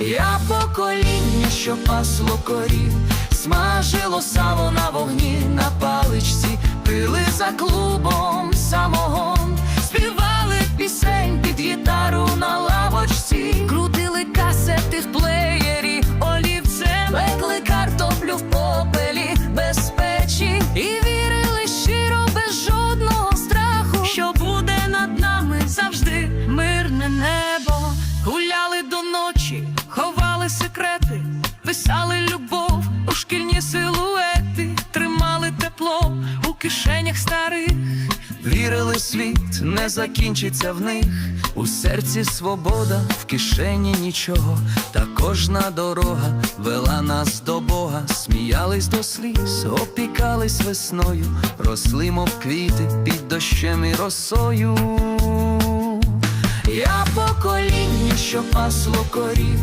Я покоління, що пасло корів, смажило сало на вогні на паличці, пили за клубом самогон, співали пісень під гітару на лавочці, крутили касети в плеєрі, олівцем, пекли картоплю в попелі без печі і вірили щиро без жодного страху, що буде над нами завжди мирне небо. У шкільні силуети, тримали тепло у кишенях старих. Вірили, світ не закінчиться в них, у серці свобода, в кишені нічого, та кожна дорога вела нас до Бога, сміялись до сліз, опікались весною, росли, мов квіти під дощем і росою. Я покоління, що пасло корів,